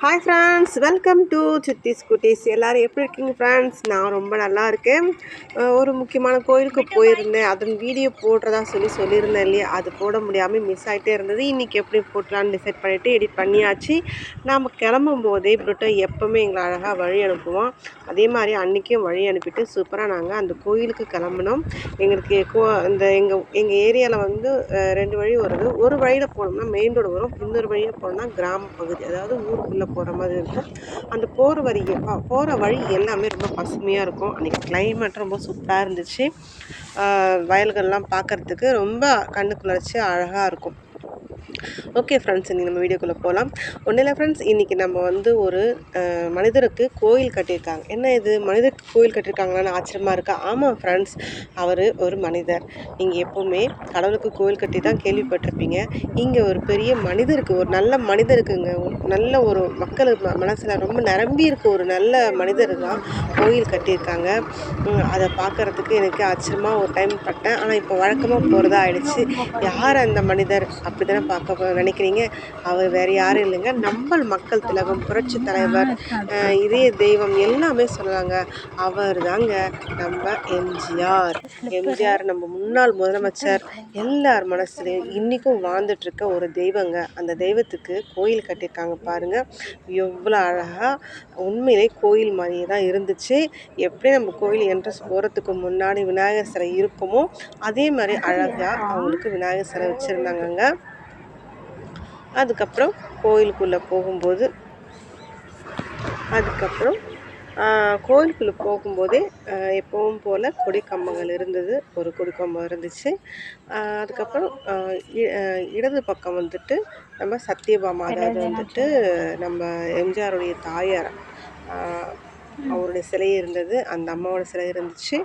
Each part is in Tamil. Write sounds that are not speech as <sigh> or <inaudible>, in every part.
Hi friends welcome to Chitti scooties எல்லோரும் எப்படி இருக்கீங்க ஃப்ரெண்ட்ஸ் நான் ரொம்ப நல்லா இருக்கேன். ஒரு முக்கியமான கோயிலுக்கு போயிருந்தேன். அதன் வீடியோ போடுறதா சொல்லி சொல்லியிருந்தேன் இல்லையா? அது போட முடியாமல் மிஸ் ஆகிட்டே இருந்தது. இன்றைக்கி எப்படி போட்டலான்னு டிசைட் பண்ணிவிட்டு எடிட் பண்ணியாச்சு. நாம் கிளம்பும் போதே இப்படிட்ட எப்போவுமே எங்களை அழகாக வழி அனுப்புவோம். அதே மாதிரி அன்றைக்கும் வழி அனுப்பிட்டு சூப்பராக நாங்கள் அந்த கோயிலுக்கு கிளம்பினோம். எங்களுக்கு கோ இந்த எங்கள் எங்கள் ஏரியாவில் வந்து ரெண்டு வழி வருது. ஒரு வழியில் போனோம்னா மெயின் ரோடு வரும். இன்னொரு வழியாக போனோம்னா கிராம பகுதி அதாவது ஊருக்குள்ளே போகிற மாதிரி இருக்கும் அந்த போகிற வரி போகிற வழி எல்லாமே ரொம்ப பசுமையாக இருக்கும். அன்றைக்கி கிளைமேட் ரொம்ப சூப்பராக இருந்துச்சு. வயல்கள்லாம் பார்க்கறதுக்கு ரொம்ப கண்ணுக்குள்ளரிச்சு அழகாக இருக்கும். ஓகே ஃப்ரெண்ட்ஸ் இன்றைக்கி நம்ம வீடியோக்குள்ளே போகலாம் ஒன்றும் இல்லை ஃப்ரெண்ட்ஸ் இன்றைக்கி நம்ம வந்து ஒரு மனிதருக்கு கோயில் கட்டியிருக்காங்க. என்ன இது? மனிதருக்கு கோயில் கட்டியிருக்காங்களான்னு ஆச்சரியமாக இருக்கா? ஆமாம் ஃப்ரெண்ட்ஸ் அவர் ஒரு மனிதர். நீங்கள் எப்போவுமே கடவுளுக்கு கோயில் கட்டி தான் கேள்விப்பட்டிருப்பீங்க. இங்கே ஒரு பெரிய மனிதருக்கு ஒரு நல்ல மனிதருக்குங்க ஒரு நல்ல ஒரு மக்கள் ம மனசில் ரொம்ப நிரம்பி இருக்க ஒரு நல்ல மனிதர் தான் கோயில் கட்டியிருக்காங்க. அதை பார்க்கறதுக்கு எனக்கு ஆச்சரியமாக ஒரு டைம் பட்டேன். ஆனால் இப்போ வழக்கமாக போகிறதா ஆயிடுச்சு. யார் அந்த மனிதர்? அப்படி தானே பார்க்க நினைக்கிறீங்க? அவர் வேறு யாரும் இல்லைங்க. நம்மள் மக்கள் திலகம் புரட்சி தலைவர் இதய தெய்வம் எல்லாமே சொல்கிறாங்க அவர் தாங்க நம்ம எம்ஜிஆர். எம்ஜிஆர் நம்ம முன்னாள் முதலமைச்சர். எல்லார் மனசுலையும் இன்றைக்கும் வாழ்ந்துட்டுருக்க ஒரு தெய்வங்க. அந்த தெய்வத்துக்கு கோயில் கட்டியிருக்காங்க பாருங்க. எவ்வளோ அழகாக உண்மையிலே கோயில் மாதிரியே தான் இருந்துச்சு. எப்படி நம்ம கோயில் என்ட்ரஸ் போகிறதுக்கு முன்னாடி விநாயகர் சிலை இருக்குமோ அதே மாதிரி அழகாக அவங்களுக்கு விநாயகர் சிலை வச்சுருந்தாங்கங்க. அதுக்கப்புறம் கோயிலுக்குள்ளே போகும்போது அதுக்கப்புறம் கோயிலுக்குள்ளே போகும்போதே எப்பவும் போல் கொடி கம்பங்கள் இருந்தது ஒரு கொடி கம்பம் இருந்துச்சு. அதுக்கப்புறம் இ- இடது பக்கம் வந்துட்டு நம்ம சத்யபாமா அதாவது வந்துட்டு நம்ம எம்ஜிஆருடைய தாயார் அவருடைய சிலை இருந்தது அந்த அம்மாவோட சிலை இருந்துச்சு.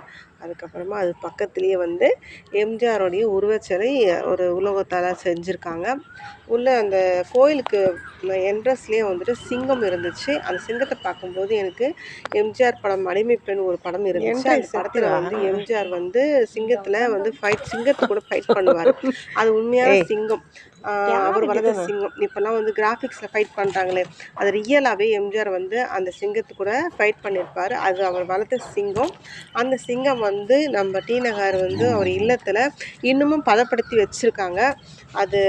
அதுக்கப்புறமா அது பக்கத்துலேயே வந்து எம்ஜிஆருடைய உருவச்சிலை ஒரு உலோகத்தால் செஞ்சுருக்காங்க. உள்ள அந்த கோயிலுக்கு என்ட்ரன்ஸ்லேயே வந்துட்டு சிங்கம் இருந்துச்சு. அந்த சிங்கத்தை பார்க்கும்போது எனக்கு எம்ஜிஆர் படம் அடிமை பெண் ஒரு படம் இருந்துச்சு. அந்த படத்தில் வந்து எம்ஜிஆர் வந்து சிங்கத்தில் வந்து ஃபைட் சிங்கத்தை கூட ஃபைட் பண்ணுவார். அது உண்மையான சிங்கம். அவர் வளர்த்த சிங்கம். இப்போல்லாம் வந்து கிராஃபிக்ஸில் ஃபைட் பண்ணுறாங்களே அது ரியலாகவே எம்ஜிஆர் வந்து அந்த சிங்கத்து கூட ஃபைட் பண்ணியிருப்பார் அது அவர் வளர்த்த சிங்கம். அந்த சிங்கம் வந்து நம்ம டி நகர் வந்து அவர் இல்லத்தில் இன்னமும் பதப்படுத்தி வச்சுருக்காங்க. அது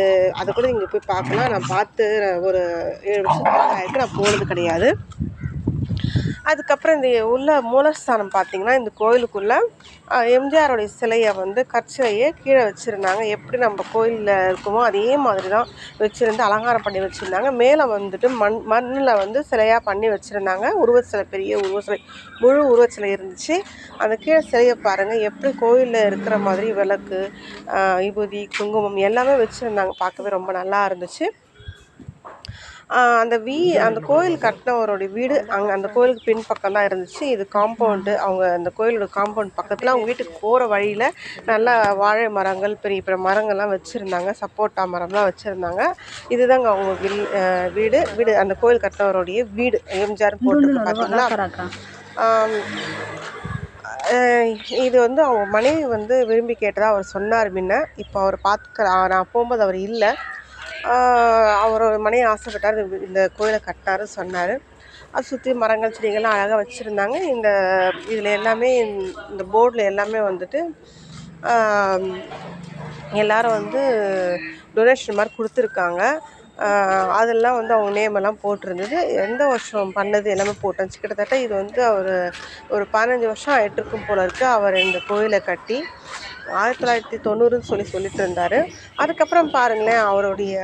அதை கூட நீங்கள் போய் பார்க்கலாம். நான் பார்த்து ஒரு ஏழு வருஷத்துக்கு ஆயிருக்கு. நான் போனது கிடையாது. அதுக்கப்புறம் இந்த உள்ள மூலஸ்தானம் பார்த்தீங்கன்னா இந்த கோயிலுக்குள்ளே எம்ஜிஆருடைய சிலையை வந்து கற்சிலையே கீழே வச்சுருந்தாங்க. எப்படி நம்ம கோயிலில் இருக்குமோ அதே மாதிரி தான் வச்சுருந்து அலங்காரம் பண்ணி வச்சுருந்தாங்க. மேலே வந்துட்டு மண் மண்ணில் வந்து சிலையாக பண்ணி வச்சுருந்தாங்க. உருவச்சிலை பெரிய உருவச்சிலை முழு உருவச்சிலை இருந்துச்சு. அந்த கீழே சிலையை பாருங்கள் எப்படி கோயிலில் இருக்கிற மாதிரி விளக்கு விபூதி குங்குமம் எல்லாமே வச்சுருந்தாங்க. பார்க்கவே ரொம்ப நல்லா இருந்துச்சு. அந்த வீ அந்த கோயில் கட்டினவருடைய வீடு அங்கே அந்த கோயிலுக்கு பின்பக்கம் தான் இருந்துச்சு. இது காம்பவுண்டு அவங்க அந்த கோயிலோட காம்பவுண்ட் பக்கத்தில் அவங்க வீட்டுக்கு போகிற வழியில் நல்லா வாழை மரங்கள் பெரிய பெரிய மரங்கள்லாம் வச்சுருந்தாங்க. சப்போட்டா மரம்லாம் வச்சுருந்தாங்க. இதுதாங்க அவங்க வில் வீடு. வீடு அந்த கோயில் கட்டினவருடைய வீடு. எம்ஜிஆர் பார்த்தீங்களா ஆம், அஹ் இது வந்து அவங்க மனைவி வந்து விரும்பி கேட்டதாக அவர் சொன்னார் முன்ன. இப்போ அவர் பார்த்துக்க நான் போகும்போது அவர் இல்லை. அவரோட மனைவி ஆசைப்பட்டார் இந்த- கோயிலை கட்டினாரு சொன்னார். அது சுற்றி மரங்கள் செடிகள்லாம் அழகாக வச்சுருந்தாங்க. இந்த இதில் எல்லாமே இந்த போர்டில் எல்லாமே வந்துட்டு எல்லாரும் வந்து டொனேஷன் மாதிரி கொடுத்துருக்காங்க. அதெல்லாம் வந்து அவங்க நேம் எல்லாம் போட்டிருந்தது. எந்த வருஷம் பண்ணது எல்லாமே போட்டிருந்துச்சு கிட்டத்தட்ட இது வந்து அவர் ஒரு பதினஞ்சு வருஷம் ஆயிட்டு இருக்கும் போல இருக்கு. அவர் இந்த கோயிலை கட்டி ஆயிரத்தி தொள்ளாயிரத்தி தொண்ணூறுன்னு சொல்லி சொல்லிட்டு இருந்தார். அதுக்கப்புறம் பாருங்களேன் அவருடைய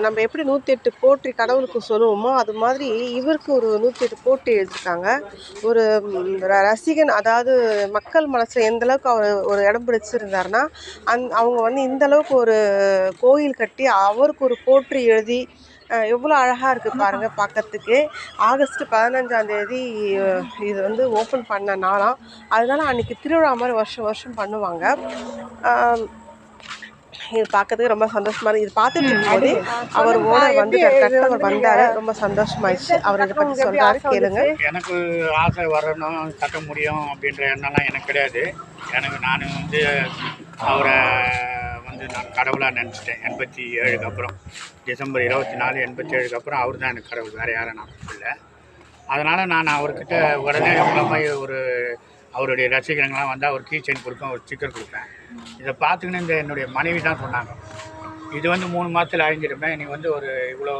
நம்ம எப்படி நூற்றி எட்டு போற்றி கடவுளுக்கு சொல்லுவோமோ அது மாதிரி இவருக்கு ஒரு நூற்றி எட்டு போற்றி எழுதியிருக்காங்க. ஒரு ர- ரசிகன் அதாவது மக்கள் மனசில் எந்த அளவுக்கு அவர் ஒரு இடம் பிடிச்சிருந்தாருன்னா அந் அவங்க வந்து இந்த அளவுக்கு ஒரு கோயில் கட்டி அவருக்கு ஒரு போற்றி எழுதி எவ்வளோ அழகாக இருக்குது பாருங்கள் பார்க்கறதுக்கு ஆகஸ்ட் பதினஞ்சாந்தேதி இது வந்து ஓப்பன் பண்ண நாளாம் அதனால அன்றைக்கி திருவிழா மாதிரி வருஷம் வருஷம் பண்ணுவாங்க. இது பார்க்கறதுக்கு ரொம்ப சந்தோஷமா இருக்கு. இது பார்த்துட்டு இருக்கும்போது அவர் ஓனர் வந்து கட்டவர் வந்தாரு ரொம்ப சந்தோஷமாயிடுச்சு. அவர் இதை பற்றி சொல்றாரு கேளுங்க. எனக்கு ஆசை வரணும் கட்ட முடியும் அப்படின்ற எண்ணம்லாம் எனக்கு கிடையாது. எனக்கு நான் வந்து அவரை வந்து நான் கடவுளாக நினச்சிட்டேன். எண்பத்தி ஏழுக்கு அப்புறம். டிசம்பர் இருபத்தி நாலு எண்பத்தி ஏழுக்கு அப்புறம் அவர் தான் எனக்கு கடவுள். வேறு யாரும் நான் இல்லை. அதனால் நான் அவர்கிட்ட உடனே மூலமாக ஒரு அவருடைய ரசிகர்கள்லாம் வந்தால் ஒரு கீ செயின் கொடுப்பேன் ஒரு ஸ்டிக்கர் கொடுப்பேன். இதை பார்த்துக்கின்னு இந்த என்னுடைய மனைவி தான் சொன்னாங்க. இது வந்து மூணு மாதத்தில் அழிஞ்சிருமே நீ வந்து ஒரு இவ்வளோ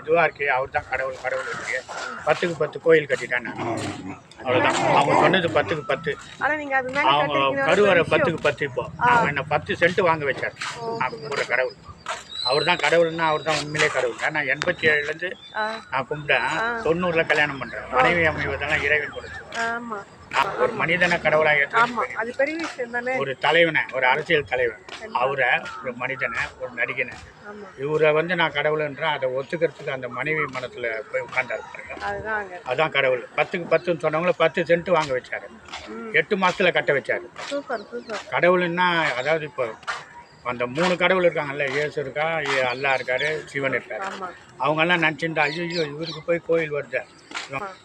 இதுவாக இருக்கே அவர் தான் கடவுள் கடவுள் இருக்கு. பத்துக்கு பத்து கோயில் கட்டிட்டேன் நான். அவ்வளோதான் அவங்க சொன்னது பத்துக்கு பத்து. அவங்க கருவறை பத்துக்கு பத்து இப்போ. அவங்க என்ன பத்து சென்ட் வாங்க வச்சார் நான் கும்பிட்ற கடவுள். அவர் தான் கடவுள்னா அவர் தான் உண்மையிலே கடவுள். நான் எண்பத்தி ஏழுலேருந்து நான் கும்பிட்டேன். தொண்ணூறில் கல்யாணம் பண்ணுறேன் மனைவி அமைவதெல்லாம் இறைவன் கொடுத்து ஒரு மனிதனை கடவுளாக ஏற்று ஒரு தலைவனை ஒரு அரசியல் தலைவன். அவரை ஒரு மனிதனை ஒரு நடிகனை. இவரை வந்து நான் கடவுள்ன்றேன் அதை ஒத்துக்கிறதுக்கு அந்த மனைவி மனத்தில் போய் உட்காந்தாரு பாருங்க. அதுதான் அதான் கடவுள். பத்துக்கு பத்துன்னு சொன்னவங்கள பத்து சென்ட் வாங்க வச்சாரு. எட்டு மாசத்துல கட்ட வச்சாரு. கடவுள்னா அதாவது இப்போ அந்த மூணு கடவுள் இருக்காங்கல்ல இயேசு இருக்கா அல்லாஹ் இருக்காரு சிவன் இருக்காரு. அவங்கெல்லாம் நினச்சிருந்தா ஐயோ இவருக்கு போய் கோயில் வருது?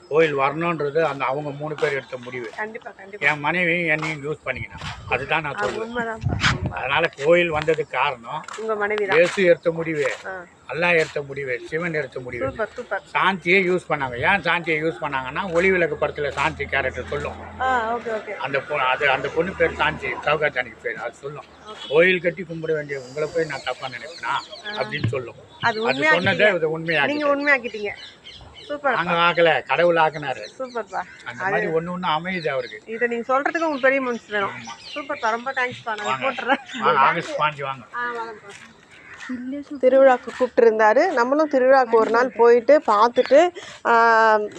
கோயில் வரணுன்றது அந்த அவங்க மூணு பேர் எடுத்த முடிவு. என் மனைவி என்னையும் யூஸ் பண்ணிக்கினான். அதுதான் நான் சொல்லுவேன் அதனால கோயில் வந்ததுக்கு காரணம் இயேசு எடுத்த முடிவு. அல்லாஹ் எடுத்த முடிவு சிவன் எடுத்த முடிவு. சாந்தியை யூஸ் பண்ணாங்க. ஏன் சாந்தியை யூஸ் பண்ணாங்கன்னா ஒளி விளக்கு படத்தில் சாந்தி கேரக்டர் சொல்லும். அந்த அது அந்த பொண்ணு பேர் சாந்தி சௌகாச்சானிக்கு பேர் அது சொல்லும். கோயில் கட்டி கும்பிட வேண்டிய உங்களை போய் நான் தப்பா நினைப்பேனா? அப்படின்னு சொல்லும். அது சொன்னதே உண்மையாக நீங்க உண்மையாக்கிட்டீங்க. சூப்பர் நாங்க ஆக்கல கடவுள் ஆக்குனாரு. சூப்பர்ப்பா. அந்த மாதிரி ஒண்ணு ஒண்ணு அமையுது அவருக்கு. இதை நீங்க சொல்றதுக்கு உங்களுக்கு பெரிய மனசு வேணும். சூப்பர்ப்பா ரொம்ப தேங்க்ஸ்ப்பா நான் போட்டுறேன் வாங்க ஆகஸ்ட் பாஞ்சு வாங்க. திருவிழாக்கு கூப்பிட்டு இருந்தாரு நம்மளும் திருவிழாக்கு ஒரு நாள் போயிட்டு பார்த்துட்டு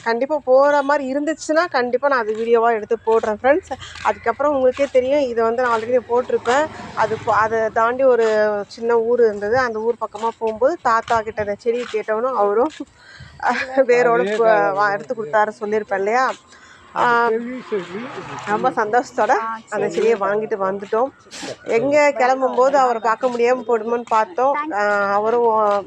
கண்டிப்பாக போகிற மாதிரி இருந்துச்சுன்னா கண்டிப்பாக நான் அது வீடியோவாக எடுத்து போடுறேன் ஃப்ரெண்ட்ஸ் அதுக்கப்புறம் உங்களுக்கே தெரியும் இதை வந்து நான் ஆல்ரெடி போட்டிருப்பேன். அது அதை தாண்டி ஒரு சின்ன ஊர் இருந்தது. அந்த ஊர் பக்கமாக போகும்போது தாத்தா கிட்ட அந்த செடி கேட்டவனும் அவரும் <laughs> வேரோட எடுத்து கொடுத்தாரு சொல்லியிருப்பேன் இல்லையா? ரொம்ப சந்தோஷத்தோட அந்த செடியை வாங்கிட்டு வந்துட்டோம். எங்கே கிளம்பும்போது அவரை பார்க்க முடியாமல் போடுமோன்னு பார்த்தோம். அவரும்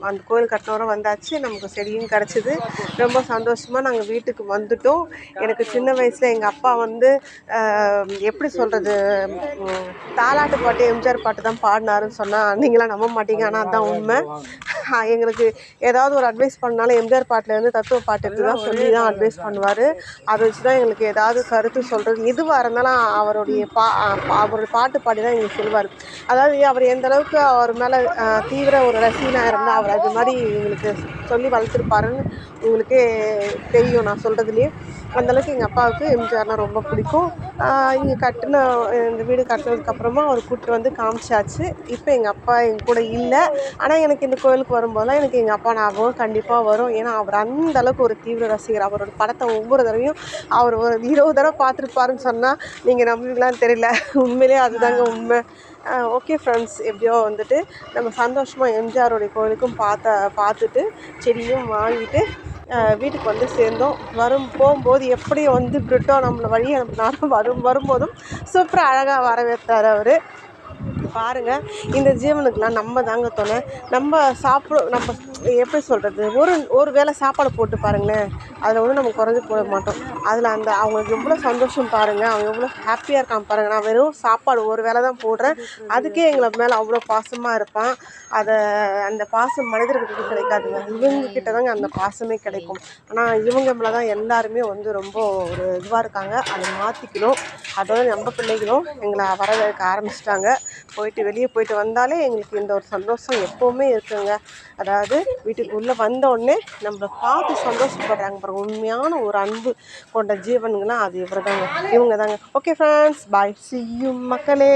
அந்த கோயில் கட்டினவரும் வந்தாச்சு. நமக்கு செடியும் கிடச்சிது. ரொம்ப சந்தோஷமாக நாங்கள் வீட்டுக்கு வந்துட்டோம். எனக்கு சின்ன வயசில் எங்கள் அப்பா வந்து எப்படி சொல்கிறது தாலாட்டு பாட்டு எம்ஜிஆர் பாட்டு தான் பாடினாருன்னு சொன்னால் நீங்களாம் நம்ப மாட்டீங்க. ஆனால் அதுதான் உண்மை. எங்களுக்கு ஏதாவது ஒரு அட்வைஸ் பண்ணாலும் எம்ஜிஆர் பாட்டிலேருந்து தத்துவ பாட்டு தான் சொல்லி தான் அட்வைஸ் பண்ணுவார். அதை வச்சு தான் எங்களுக்கு ஏதாவது கருத்து சொல்கிறது எதுவாக இருந்தாலும் அவருடைய பா அவருடைய பாட்டு பாடி தான் எங்களுக்கு சொல்லுவார். அதாவது அவர் எந்த அளவுக்கு அவர் மேலே தீவிர ஒரு ரசிகனாக இருந்தால் அவர் அது மாதிரி எங்களுக்கு சொல்லி வளர்த்துருப்பாருன்னு உங்களுக்கே தெரியும் நான் சொல்கிறதுலேயே அந்தளவுக்கு எங்கள் அப்பாவுக்கு எம்ஜிஆர்னா ரொம்ப பிடிக்கும். இங்கே கட்டின இந்த வீடு கட்டினதுக்கப்புறமா அவர் கூப்பிட்டு வந்து காமிச்சாச்சு. இப்போ எங்கள் அப்பா எங்கள் கூட இல்லை. ஆனால் எனக்கு இந்த கோயிலுக்கு வரும்போதெல்லாம் எனக்கு எங்கள் அப்பா ஞாபகம் கண்டிப்பாக வரும். ஏன்னா அவர் அந்த அளவுக்கு ஒரு தீவிர ரசிகர். அவரோட படத்தை ஒவ்வொரு தடவையும் அவர் ஒரு இருபது தடவை பார்த்துருப்பாருன்னு சொன்னால் நீங்கள் நம்புவீங்களான்னு தெரியல. உண்மையிலேயே அதுதாங்க உண்மை. ஓகே ஃப்ரெண்ட்ஸ் எப்படியோ வந்துட்டு நம்ம சந்தோஷமாக எம்ஜிஆருடைய கோயிலுக்கும் பார்த்த பார்த்துட்டு செடியும் வாங்கிட்டு வீட்டுக்கு வந்து சேர்ந்தோம். வரும் போகும்போது எப்படி வந்து பிரிட்டோ நம்மளை வழியை நம்ம வரும் வரும்போதும் சூப்பராக அழகாக வரவேற்றார் அவர். பாருங்கள் இந்த ஜீவனுக்கெலாம் நம்ம தாங்க துணை நம்ம சாப்பிட நம்ம எப்படி சொல்கிறது ஒரு ஒரு வேளை சாப்பாடு போட்டு பாருங்களேன். அதில் வந்து நம்ம குறைஞ்சி போட மாட்டோம். அதில் அந்த அவங்களுக்கு எவ்வளோ சந்தோஷம் பாருங்கள் அவங்க எவ்வளோ ஹாப்பியாக இருக்கான் பாருங்கள் நான் வெறும் சாப்பாடு ஒரு வேளை தான் போடுறேன். அதுக்கே எங்களை மேலே அவ்வளோ பாசமாக இருப்பான். அதை அந்த பாசம் மனிதர்களுக்கு கிடைக்காதுங்க. இவங்க கிட்ட தாங்க அந்த பாசமே கிடைக்கும். ஆனால் இவங்க மேலே தான் எல்லாருமே வந்து ரொம்ப ஒரு இதுவாக இருக்காங்க. அதை மாற்றிக்கணும் அதோட நம்ம பிள்ளைகளும் எங்களை வரவேற்க ஆரம்பிச்சிட்டாங்க. போயிட்டு வெளியே போயிட்டு வந்தாலே எங்களுக்கு இந்த ஒரு சந்தோஷம் எப்போவுமே இருக்குங்க. அதாவது வீட்டுக்கு உள்ளே வந்த உடனே நம்மளை பார்த்து சந்தோஷப்படுறாங்க பாருங்க உண்மையான ஒரு அன்பு கொண்ட ஜீவனுங்கன்னா அது இவர் தாங்க இவங்க தாங்க ஓகே ஃப்ரெண்ட்ஸ் பாய் சியும் மக்களே.